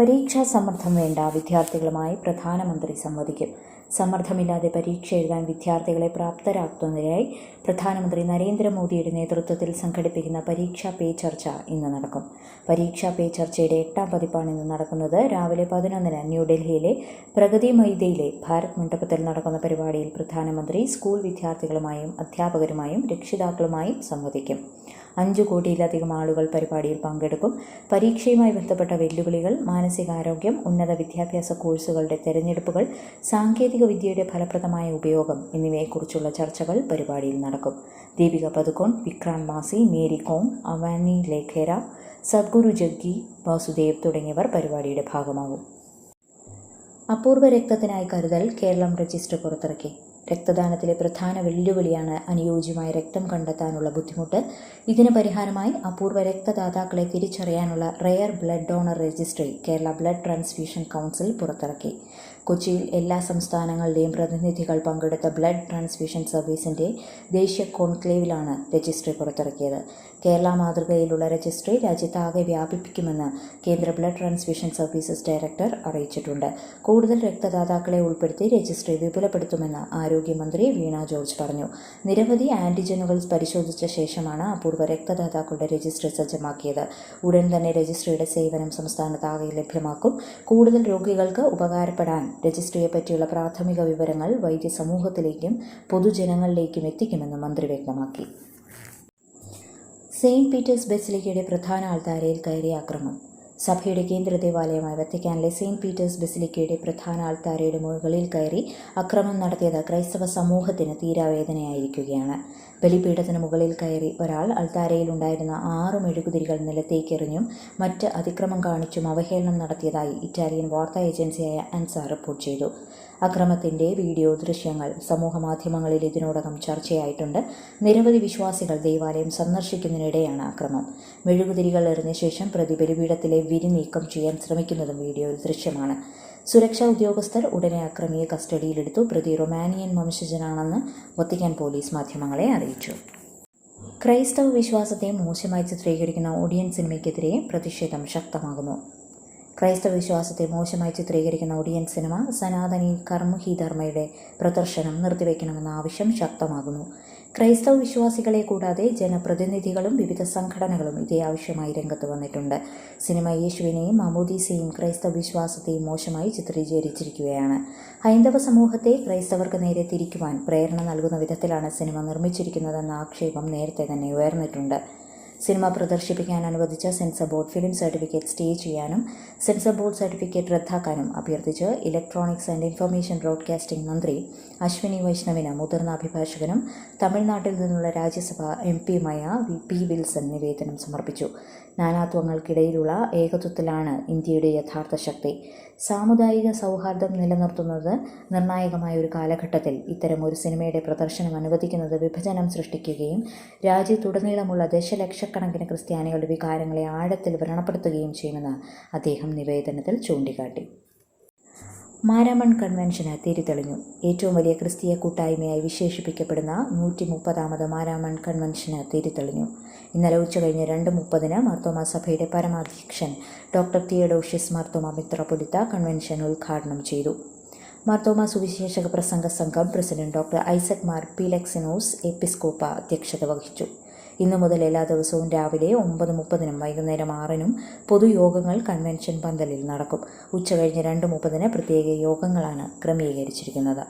പരീക്ഷാ സമ്മർദ്ദം വേണ്ട വിദ്യാർത്ഥികളുമായി പ്രധാനമന്ത്രി സംവദിക്കും സമ്മർദ്ദമില്ലാതെ പരീക്ഷ എഴുതാൻ വിദ്യാർത്ഥികളെ പ്രാപ്തരാക്കുന്നതിനായി പ്രധാനമന്ത്രി നരേന്ദ്രമോദിയുടെ നേതൃത്വത്തിൽ സംഘടിപ്പിക്കുന്ന പരീക്ഷാ പേ ചർച്ച ഇന്ന് നടക്കും. പരീക്ഷാ പേ ചർച്ചയുടെ എട്ടാം പതിപ്പാണ് ഇന്ന് നടക്കുന്നത്. രാവിലെ പതിനൊന്നിന് ന്യൂഡൽഹിയിലെ പ്രഗതി മൈദയിലെ ഭാരത് മണ്ഡപത്തിൽ നടക്കുന്ന പരിപാടിയിൽ പ്രധാനമന്ത്രി സ്കൂൾ വിദ്യാർത്ഥികളുമായും അധ്യാപകരുമായും രക്ഷിതാക്കളുമായും സംവദിക്കും. അഞ്ചു കോടിയിലധികം ആളുകൾ പരിപാടിയിൽ പങ്കെടുക്കും. പരീക്ഷയുമായി ബന്ധപ്പെട്ട വെല്ലുവിളികൾ മാനസികാരോഗ്യം ഉന്നത വിദ്യാഭ്യാസ കോഴ്സുകളുടെ തെരഞ്ഞെടുപ്പുകൾ സാങ്കേതിക വിദ്യയുടെ ഫലപ്രദമായ ഉപയോഗം എന്നിവയെക്കുറിച്ചുള്ള ചർച്ചകൾ പരിപാടിയിൽ നടക്കും. ദീപിക പതുക്കോൺ വിക്രാന്ത് മാസി മേരി കോം അവാനി ലേഖേര സദ്ഗുരു ജഗ്ഗി വാസുദേവ് തുടങ്ങിയവർ പരിപാടിയുടെ ഭാഗമാകും അപൂർവ രക്തത്തിനായി കരുതൽ കേരളം രജിസ്റ്റർ പുറത്തിറക്കി. രക്തദാനത്തിലെ പ്രധാന വെല്ലുവിളിയാണ് അനുയോജ്യമായ രക്തം കണ്ടെത്താനുള്ള ബുദ്ധിമുട്ട്. ഇതിന് പരിഹാരമായി അപൂർവ രക്തദാതാക്കളെ തിരിച്ചറിയാനുള്ള rare blood donor registry Kerala blood transfusion council പുറത്തിറക്കി. കൊച്ചിയിൽ എല്ലാ സംസ്ഥാനങ്ങളുടെയും പ്രതിനിധികൾ പങ്കെടുത്ത ബ്ലഡ് ട്രാൻസ്ഫ്യൂഷൻ സർവീസിന്റെ ദേശീയ കോൺക്ലേവിലാണ് രജിസ്ട്രി പുറത്തിറക്കിയത്. കേരള മാതൃകയിലുള്ള രജിസ്ട്രി രാജ്യത്താകെ വ്യാപിപ്പിക്കുമെന്ന് കേന്ദ്ര ബ്ലഡ് ട്രാൻസ്ഫ്യൂഷൻ സർവീസസ് ഡയറക്ടർ അറിയിച്ചിട്ടുണ്ട്. കൂടുതൽ രക്തദാതാക്കളെ ഉൾപ്പെടുത്തി രജിസ്ട്രി വിപുലപ്പെടുത്തുമെന്ന് ആരോഗ്യമന്ത്രി വീണ ജോർജ് പറഞ്ഞു. നിരവധി ആന്റിജനുകൾ പരിശോധിച്ച ശേഷമാണ് അപൂർവ രക്തദാതാക്കളുടെ രജിസ്ട്രി സജ്ജമാക്കിയത്. ഉടൻ തന്നെ രജിസ്ട്രിയുടെ സേവനം സംസ്ഥാനത്താകെ ലഭ്യമാക്കും. കൂടുതൽ രോഗികൾക്ക് ഉപകാരപ്പെടാൻ രജിസ്ട്രിയെ പറ്റിയുള്ള പ്രാഥമിക വിവരങ്ങൾ വൈദ്യസമൂഹത്തിലേക്കും പൊതുജനങ്ങളിലേക്കും എത്തിക്കുമെന്ന് മന്ത്രി വ്യക്തമാക്കി. സെയിന്റ് പീറ്റേഴ്സ് ബസിലിക്കയുടെ പ്രധാന ആൾത്താരയിൽ കയറിയ ആക്രമണം. സഭയുടെ കേന്ദ്ര ദേവാലയമായ വത്തിക്കാനിലെ സെയിന്റ് പീറ്റേഴ്സ് ബസിലിക്കയുടെ പ്രധാന ആൾത്താരയുടെ മുകളിൽ കയറി അക്രമം നടത്തിയത് ക്രൈസ്തവ സമൂഹത്തിന് തീരാവേദനയായിരിക്കുകയാണ്. ബലിപീഠത്തിന് മുകളിൽ കയറി ഒരാൾ അൾത്താരയിൽ ഉണ്ടായിരുന്ന ആറ് മെഴുകുതിരികൾ നിലത്തേക്കെറിഞ്ഞും മറ്റ് അതിക്രമം കാണിച്ചും അവഹേളനം നടത്തിയതായി ഇറ്റാലിയൻ വാർത്താ ഏജൻസിയായ അൻസ റിപ്പോർട്ട് ചെയ്തു. അക്രമത്തിന്റെ വീഡിയോ ദൃശ്യങ്ങൾ സമൂഹമാധ്യമങ്ങളിൽ ഇതിനോടകം ചർച്ചയായിട്ടുണ്ട്. നിരവധി വിശ്വാസികൾ ദേവാലയം സന്ദർശിക്കുന്നതിനിടെയാണ് അക്രമം. മെഴുകുതിരികൾ എറിഞ്ഞ ശേഷം പ്രതി ബലിപീഠത്തിലെ വിരി നീക്കം ചെയ്യാൻ ശ്രമിക്കുന്നതും വീഡിയോയിൽ ദൃശ്യമാണ്. സുരക്ഷാ ഉദ്യോഗസ്ഥർ ഉടനെ അക്രമിയെ കസ്റ്റഡിയിലെടുത്തു. പ്രതി റൊമാനിയൻ വംശജനാണെന്ന് വത്തിക്കാൻ പോലീസ് മാധ്യമങ്ങളെ അറിയിച്ചു. ക്രൈസ്തവ വിശ്വാസത്തെ മോശമായി ചിത്രീകരിക്കുന്ന ഓഡിയൻ സിനിമയ്ക്കെതിരെ പ്രതിഷേധം ശക്തമാകുന്നു. ക്രൈസ്തവ വിശ്വാസത്തെ മോശമായി ചിത്രീകരിക്കുന്ന ഒടിയൻ സിനിമ സനാതനി കർമ്മഹി ധർമ്മയുടെ പ്രദർശനം നിർത്തിവെക്കണമെന്ന ആവശ്യം ശക്തമാകുന്നു. ക്രൈസ്തവ വിശ്വാസികളെ കൂടാതെ ജനപ്രതിനിധികളും വിവിധ സംഘടനകളും ഇതേ ആവശ്യമായി രംഗത്ത് വന്നിട്ടുണ്ട്. സിനിമ യേശുവിനെയും മമോദീസയും ക്രൈസ്തവ വിശ്വാസത്തെയും മോശമായി ചിത്രീകരിച്ചിരിക്കുകയാണ്. ഹൈന്ദവ സമൂഹത്തെ ക്രൈസ്തവർക്ക് നേരെ തിരിക്കുവാൻ പ്രേരണ നൽകുന്ന വിധത്തിലാണ് സിനിമ നിർമ്മിച്ചിരിക്കുന്നതെന്ന ആക്ഷേപം നേരത്തെ തന്നെ ഉയർന്നിട്ടുണ്ട്. സിനിമ പ്രദർശിപ്പിക്കാൻ അനുവദിച്ച censor board film certificate stay ചെയ്യാനും സെൻസർ ബോർഡ് സർട്ടിഫിക്കറ്റ് റദ്ദാക്കാനും അഭ്യർത്ഥിച്ച് ഇലക്ട്രോണിക്സ് ആൻഡ് ഇൻഫർമേഷൻ ബ്രോഡ്കാസ്റ്റിംഗ് മന്ത്രി അശ്വിനി വൈഷ്ണവിന് മുതിർന്ന അഭിഭാഷകനും തമിഴ്നാട്ടിൽ നിന്നുള്ള രാജ്യസഭ എം പിയുമായ പി വിൽസൺ നിവേദനം സമർപ്പിച്ചു. നാനാത്വങ്ങൾക്കിടയിലുള്ള ഏകത്വത്തിലാണ് ഇന്ത്യയുടെ യഥാർത്ഥ ശക്തി. സാമുദായിക സൗഹാർദ്ദം നിലനിർത്തുന്നത് നിർണായകമായ ഒരു കാലഘട്ടത്തിൽ ഇത്തരം ഒരു സിനിമയുടെ പ്രദർശനം അനുവദിക്കുന്നത് വിഭജനം സൃഷ്ടിക്കുകയും രാജ്യത്തുടനീളമുള്ള ദശലക്ഷക്കണക്കിന് ക്രിസ്ത്യാനികളുടെ വികാരങ്ങളെ ആഴത്തിൽ വ്രണപ്പെടുത്തുകയും ചെയ്യുമെന്ന് അദ്ദേഹം നിവേദനത്തിൽ ചൂണ്ടിക്കാട്ടി. മാരാമൺ കൺവെൻഷന് തിരിതെളിഞ്ഞു. ഏറ്റവും വലിയ ക്രിസ്തീയ കൂട്ടായ്മയായി വിശേഷിപ്പിക്കപ്പെടുന്ന നൂറ്റി മുപ്പതാമത് മാരാമൺ കൺവെൻഷന് തിരിതെളിഞ്ഞു. ഇന്നലെ ഉച്ചകഴിഞ്ഞ് രണ്ട് മുപ്പതിന് മാർത്തോമ സഭയുടെ പരമാധ്യക്ഷൻ ഡോക്ടർ തിയഡോഷ്യസ് മാർത്തോമ മിത്രപൊലിത്ത കൺവെൻഷൻ ഉദ്ഘാടനം ചെയ്തു. മാർത്തോമ സുവിശേഷക പ്രസംഗ സംഘം പ്രസിഡന്റ് ഡോക്ടർ ഐസക് മാർ പീലക്സിനോസ് എപ്പിസ്കോപ്പ അധ്യക്ഷത വഹിച്ചു. ഇന്നു മുതൽ എല്ലാ ദിവസവും രാവിലെ ഒമ്പത് മുപ്പതിനും വൈകുന്നേരം ആറിനും പൊതുയോഗങ്ങൾ കൺവെൻഷൻ പന്തലിൽ നടക്കും. ഉച്ചകഴിഞ്ഞ് രണ്ട് മുപ്പതിന് പ്രത്യേക യോഗങ്ങളാണ് ക്രമീകരിച്ചിരിക്കുന്നത്.